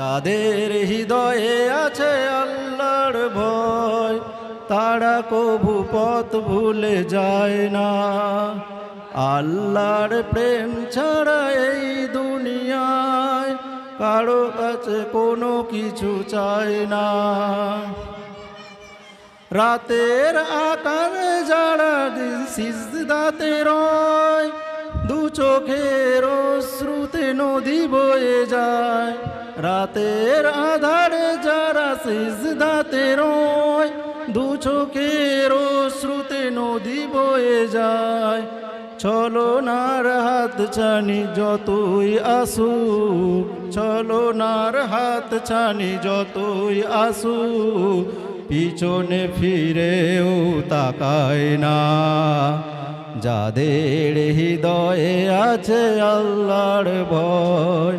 যাদের হৃদয়ে আছে আল্লাহর ভয়, তারা কবু পথ ভুলে যায় না। আল্লাহর প্রেম ছাড়া এই দুনিয়ায় কারও কাছে কোনো কিছু চায় না। রাতের আকারে যারা সিজদাতে রয়, দু চোখের শ্রুতে নদী বয়ে যায়। রাতের আধারে যারা সিজদাতে রয় দু চোখের শ্রুতে নদী বয়ে যায়। চলো নার হাত ছানি যতই আসু চলো নার হাত ছানি যতই আসু পিছনে ফিরেও তাকায় না। যাদের হৃদয়ে আছে আল্লাহর ভয়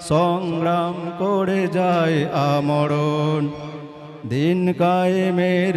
সংগ্রাম করে যায় আমরণ। দিন কায়েমের